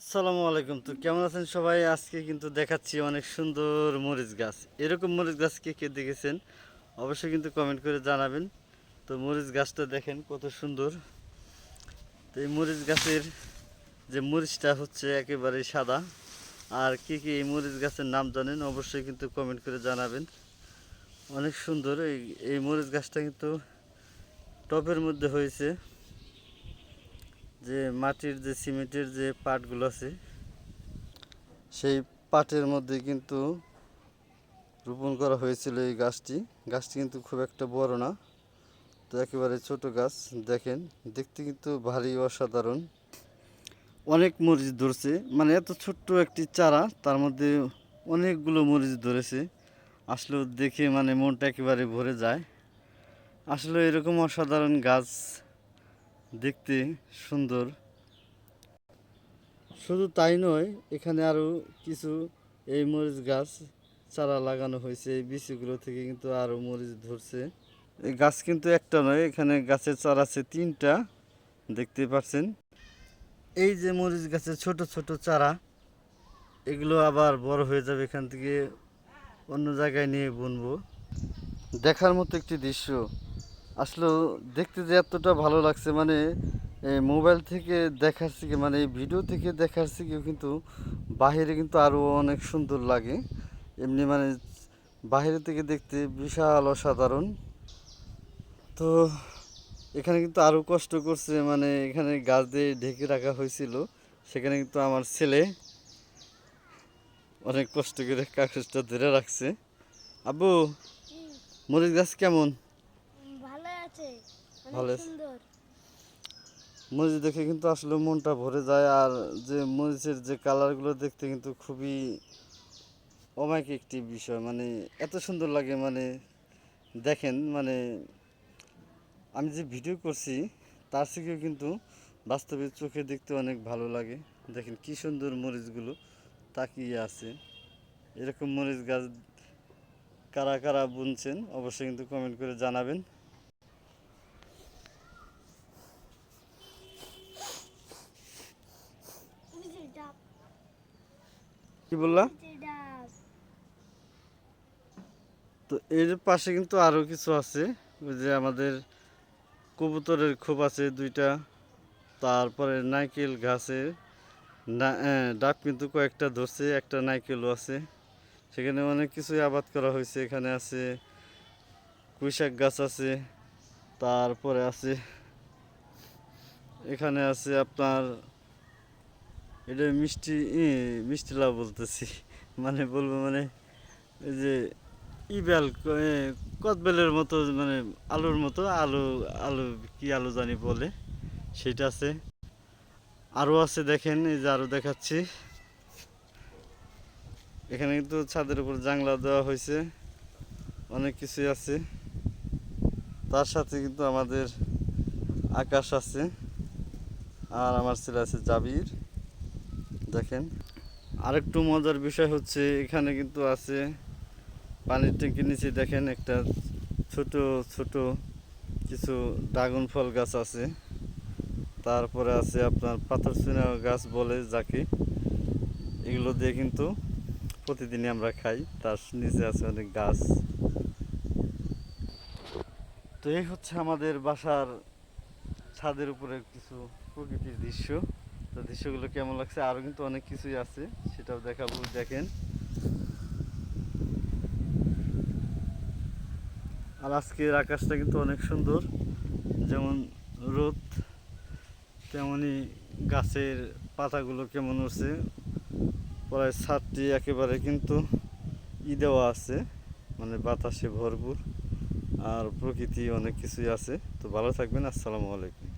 আসসালামু আলাইকুম। তো কেমন আছেন সবাই? আজকে কিন্তু দেখাচ্ছি অনেক সুন্দর মরিচ গাছ। এরকম মরিচ গাছ কে কে দেখেছেন? অবশ্যই কিন্তু কমেন্ট করে জানাবেন। তো মরিচ গাছটা দেখেন কত সুন্দর। তো এই মরিচ গাছের যে মরিচটা হচ্ছে একেবারে সাদা। আর কি কি এই মরিচ গাছের নাম জানেন, অবশ্যই কিন্তু কমেন্ট করে জানাবেন। অনেক সুন্দর এই এই মরিচ গাছটা কিন্তু টবের মধ্যে হয়েছে। যে মাটির যে সিমেন্টের যে পাটগুলো আছে, সেই পাটের মধ্যে কিন্তু রোপণ করা হয়েছিল এই গাছটি। গাছটি কিন্তু খুব একটা বড় না, তো একেবারে ছোট গাছ। দেখেন, দেখতে কিন্তু ভারী অসাধারণ। অনেক মরিচ ধরছে মানে এত ছোট্ট একটি চারা, তার মধ্যে অনেকগুলো মরিচ ধরেছে। আসলে দেখে মানে মনটা একেবারে ভরে যায়। আসলে এরকম অসাধারণ গাছ দেখতে সুন্দর। শুধু তাই নয়, এখানে আরও কিছু এই মরিচ গাছ চারা লাগানো হয়েছে। এই বিচিগুলো থেকে কিন্তু আরও মরিচ ধরছে। এই গাছ কিন্তু একটা নয়, এখানে গাছের চারা আছে তিনটা, দেখতে পাচ্ছেন। এই যে মরিচ গাছের ছোট ছোট চারা, এগুলো আবার বড় হয়ে যাবে এখান থেকে অন্য জায়গায় নিয়ে বুনবো। দেখার মতো একটি দৃশ্য। আসলে দেখতে যে এতটা ভালো লাগছে মানে মোবাইল থেকে দেখার থেকে মানে ভিডিও থেকে দেখার থেকেও কিন্তু বাইরে কিন্তু আরও অনেক সুন্দর লাগে। এমনি মানে বাইরে থেকে দেখতে বিশাল অসাধারণ। তো এখানে কিন্তু আরও কষ্ট করছে মানে এখানে গাছ দিয়ে ঢেকে রাখা হয়েছিল, সেখানে কিন্তু আমার ছেলে অনেক কষ্ট করে কাগজটা ধরে রাখছে। আব্বু, মরিচ গাছ কেমন? ভালো। মরিচ দেখে কিন্তু আসলে মনটা ভরে যায় আর যে মরিচের যে কালারগুলো দেখতে কিন্তু খুবই অমায়িক একটি বিষয়। মানে এত সুন্দর লাগে মানে দেখেন মানে আমি যে ভিডিও করছি তার থেকেও কিন্তু বাস্তবে চোখে দেখতে অনেক ভালো লাগে। দেখেন কি সুন্দর মরিচগুলো তাকিয়ে আছে। এরকম মরিচ গাছ কারা কারা বুনছেন অবশ্যই কিন্তু কমেন্ট করে জানাবেন এই যে ডাব, কি বললা? তো এর পাশে কিন্তু আরও কিছু আছে। ওই যে আমাদের কবুতরের খোপ আছে দুইটা। তারপরে নাইকেল গাছে না ডাব কিন্তু কয়েকটা ধরছে, একটা নাইকেলও আছে। সেখানে অনেক কিছুই আবাদ করা হয়েছে। এখানে আছে কুইশাক গাছ আছে, তারপরে আছে, এখানে আছে আপনার এটা মিষ্টি মিষ্টি লাউ বলতেছি। মানে বলব মানে এই যে ই ইবেল কদবেলের মতো মানে আলুর মতো, আলু আলু কি আলু জানি বলে সেটা আছে। আরও আছে দেখেন, এই যে আরও দেখাচ্ছি। এখানে কিন্তু ছাদের উপর জাংলা দেওয়া হয়েছে, অনেক কিছুই আছে। তার সাথে কিন্তু আমাদের আকাশ আছে, আর আমার ছেলে আছে জাবির। দেখেন। আরেকটু মজার বিষয় হচ্ছে, এখানে কিন্তু আছে পানির ট্যাঙ্কির নিচে দেখেন একটা ছোট ছোট কিছু ড্রাগন ফল গাছ আছে। তারপরে আছে আপনার পাথর চুনা গাছ বলে যাকে। এগুলো দিয়ে কিন্তু প্রতিদিনই আমরা খাই, তার নিচে আছে অনেক গাছ। তো এই হচ্ছে আমাদের বাসার ছাদের উপরে কিছু প্রকৃতির দৃশ্য। তো দৃশ্যগুলো কেমন লাগছে? আরও কিন্তু অনেক কিছুই আছে, সেটাও দেখাবো, দেখেন। আর আজকের আকাশটা কিন্তু অনেক সুন্দর, যেমন রোদ তেমনই গাছের পাতাগুলো কেমন উঠছে প্রায় ছাদটি একেবারে কিন্তু ই দেওয়া আছে মানে বাতাসে ভরপুর, আর প্রকৃতি অনেক কিছুই আছে, তো ভালো থাকবেন, আসসালামু আলাইকুম।